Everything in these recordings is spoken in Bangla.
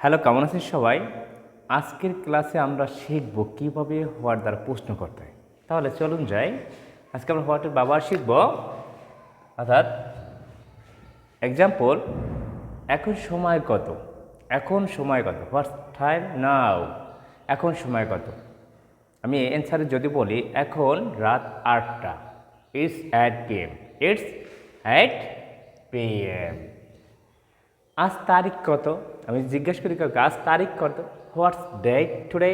হ্যালো, কেমন আছেন সবাই? আজকের ক্লাসে আমরা শিখব কীভাবে হোয়াট দ্বারা প্রশ্ন করতে হয়। তাহলে চলুন যাই। আজকে আমরা হোয়াটের ব্যবহার শিখব। অর্থাৎ এক্সাম্পল এখন সময় কত? এখন সময় কত? হোয়াটস টাইম নাও এখন সময় কত? আমি অ্যান্সারে যদি বলি, এখন রাত আটটা। It's eight P M it's eight P M আজ তারিখ কত? আমি জিজ্ঞেস করি, কাউকে, আজ তারিখ কত? What's date today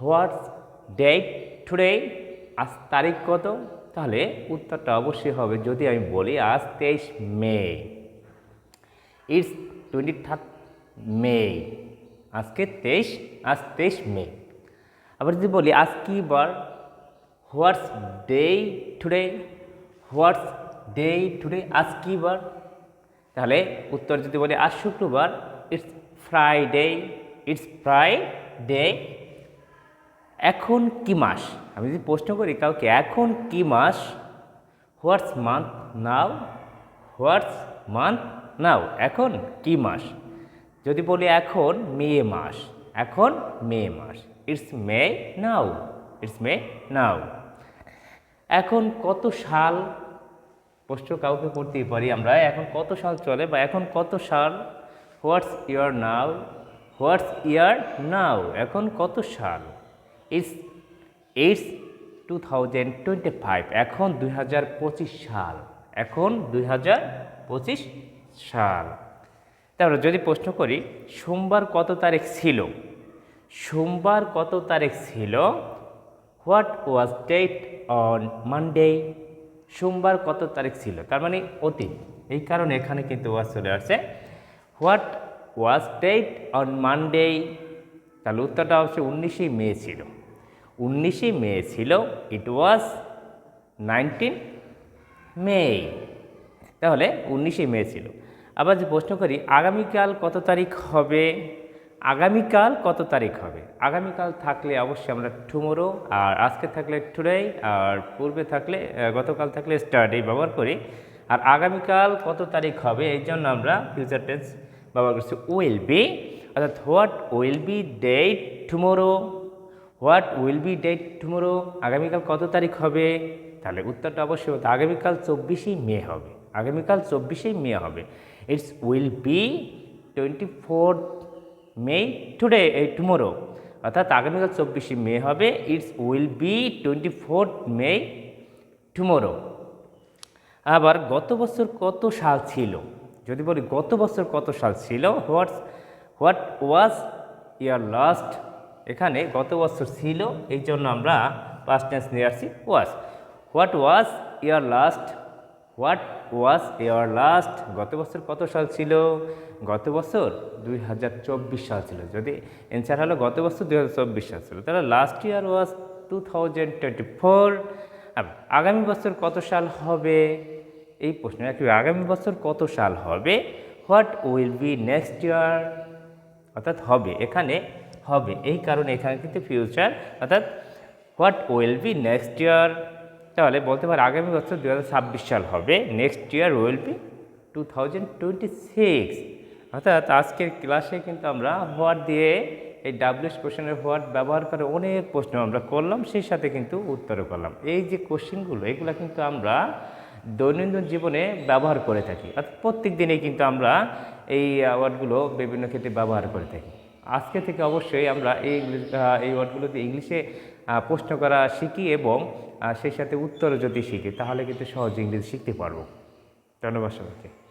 what's date today আজ তারিখ কত? তাহলে উত্তরটা অবশ্যই হবে যদি আমি বলি আজ তেইশ May. It's twenty third May আজকে তেইশ, আজ তেইশ মে। আবার যদি বলি আজ কি বার? What's day today what's day today আজ কি বার? তাহলে উত্তর যদি বলি, আজ শুক্রবার ইটস ফ্রাইডে ইটস ফ্রাইডে এখন কি মাস? আমি যদি প্রশ্ন করি কাউকে, এখন কি মাস? What's month now what's month now এখন কি মাস? যদি বলি এখন, মে মাস। এখন মে মাস। ইটস মে নাও ইটস মে নাও এখন কত সাল? প্রশ্ন কাউকে করতেই পারি আমরা। এখন কত সাল চলে বা এখন কত সাল? হোয়াটস ইয়ার নাও হোয়াটস ইয়ার নাও এখন কত সাল? It's it's two thousand twenty five এখন দুই হাজার পঁচিশ সাল। এখন দুই হাজার পঁচিশ সাল। তারপরে যদি প্রশ্ন করি, সোমবার কত তারিখ ছিল? সোমবার কত তারিখ ছিল? What was date on Monday সোমবার কত তারিখ ছিল? তার মানে অতীত। এই কারণে এখানে কিন্তু ওয়াজ চলে আসছে। What was date on Monday তাহলে উত্তরটা অবশ্যই উনিশে মে ছিল। উনিশে মে ছিল ইট ওয়াজ নাইনটিন মে তাহলে উনিশে মে ছিল। আবার যে প্রশ্ন করি, আগামীকাল কত তারিখ হবে? আগামীকাল কত তারিখ হবে? আগামীকাল থাকলে অবশ্যই আমরা টুমোরো আর আজকে থাকলে টুডে আর পূর্বে থাকলে গতকাল থাকলে স্টারডে ব্যবহার করি। আর আগামীকাল কত তারিখ হবে এই জন্য আমরা ফিউচার টেন্স ব্যবহার করছি উইল বি অর্থাৎ what will be date tomorrow what will be date tomorrow আগামীকাল কত তারিখ হবে? তাহলে উত্তরটা অবশ্যই হতো আগামীকাল চব্বিশেই মে হবে। আগামীকাল চব্বিশেই মে হবে। It's will be twenty fourth May today এই টুমোরো অর্থাৎ আগামীকাল চব্বিশে মে হবে। It's will be twenty fourth May tomorrow আবার গত বছর কত সাল ছিল? যদি বলি গত বছর কত সাল ছিল? What's what was year last এখানে গত বছর ছিল, এই জন্য আমরা পাস্ট টেন্স নিয়ে আসছি was what was year last what was year last গত বছর কত সাল ছিল? গত বছর দুই হাজার চব্বিশ সাল ছিল। যদি অ্যান্সার হলো গত বছর দুই হাজার চব্বিশ সাল ছিল। তাহলে last year was two thousand twenty four আগামী বছর কত সাল হবে? এই প্রশ্ন আগামী বছর কত সাল হবে? What will be next year অর্থাৎ হবে, এখানে হবে। এই কারণে এখানে কিন্তু ফিউচার অর্থাৎ what will be next year তাহলে বলতে পারে আগামী বছর দু হাজার ছাব্বিশ সাল হবে next year will be two thousand twenty six অর্থাৎ আজকের ক্লাসে কিন্তু আমরা হোয়াট দিয়ে এই ডাব্লিউএস কোশ্চেনের হোয়াট ব্যবহার করে অনেক প্রশ্ন আমরা করলাম, সেই সাথে কিন্তু উত্তরও করলাম। এই যে কোশ্চেনগুলো এগুলো কিন্তু আমরা দৈনন্দিন জীবনে ব্যবহার করে থাকি। অর্থাৎ প্রত্যেক দিনেই কিন্তু আমরা এই ওয়ার্ডগুলো বিভিন্ন ক্ষেত্রে ব্যবহার করে থাকি। আজকে থেকে অবশ্যই আমরা এই এই ওয়ার্ডগুলোতে ইংলিশে প্রশ্ন করা শিখি এবং সেই সাথে উত্তর যদি শিখি তাহলে কিন্তু সহজে ইংরেজি শিখতে পারব। ধন্যবাদ সবাইকে।